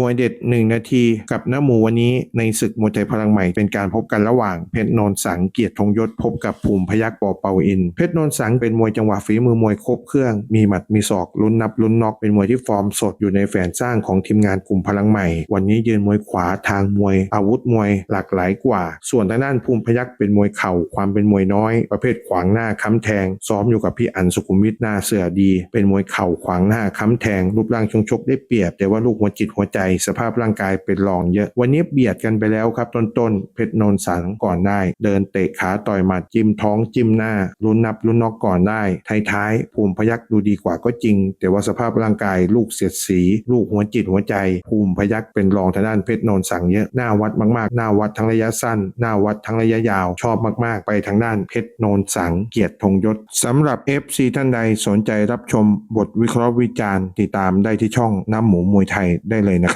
มวยเด็ด 1 นาทีกับน้าหมูวันนี้ในศึกมวยไทยพลังใหม่เป็นการพบกันระหว่างเพชรนนสังเกียรติธงยศพบกับภูมิพยักปอเปาอิน เพชรนนสังเป็นมวยจังหวะฝีมือมวยครบเครื่อง มีหมัดมีศอกลุ้นนับลุ้นน็อกเป็นมวยที่ฟอร์มสดอยู่ในแฝนสร้างของทีมงานกลุ่มพลังใหม่ วันนี้ยืนมวยขวาทางมวย อาวุธมวยหลากหลายกว่า ส่วนทางด้านภูมิพยักเป็นมวยเข่าความเป็นมวยน้อย ประเภทขวางหน้าค้ำแทง ซ้อมอยู่กับพี่อันสุขุมวิทหน้าเสือดี เป็นมวยเข่าขวางหน้าค้ำแทงรูปร่างชงชกได้เปรียบแต่ว่าลูกหัวจิตหัวใจสภาพร่างกายเป็นรองเยอะ วันนี้เบียดกันไปแล้วครับต้นๆเพชรนนสังก่อนได้ เดินเตะขาต่อยหมัดจิ้มท้องจิ้มหน้าลุ้นนับลุ้นนอกก่อนได้ท้ายๆภูมิพยักดูดีกว่าก็จริง แต่ว่าสภาพร่างกายลูกเสียดสี ลูกหัวจิตหัวใจ ภูมิพยักเป็นรองทางด้านเพชรนนสังเยอะหน้าวัดมากๆหน้าวัดทั้งระยะสั้น หน้าวัดทั้งระยะยาวชอบมากๆ ไปทางด้านเพชรนนสังเกียรติธงยศสำหรับ FC ท่านใดสนใจรับชมบทวิเคราะห์วิจารณ์ติดตามได้ที่ช่องน้ำหมูมวยไทยได้เลยนะครับ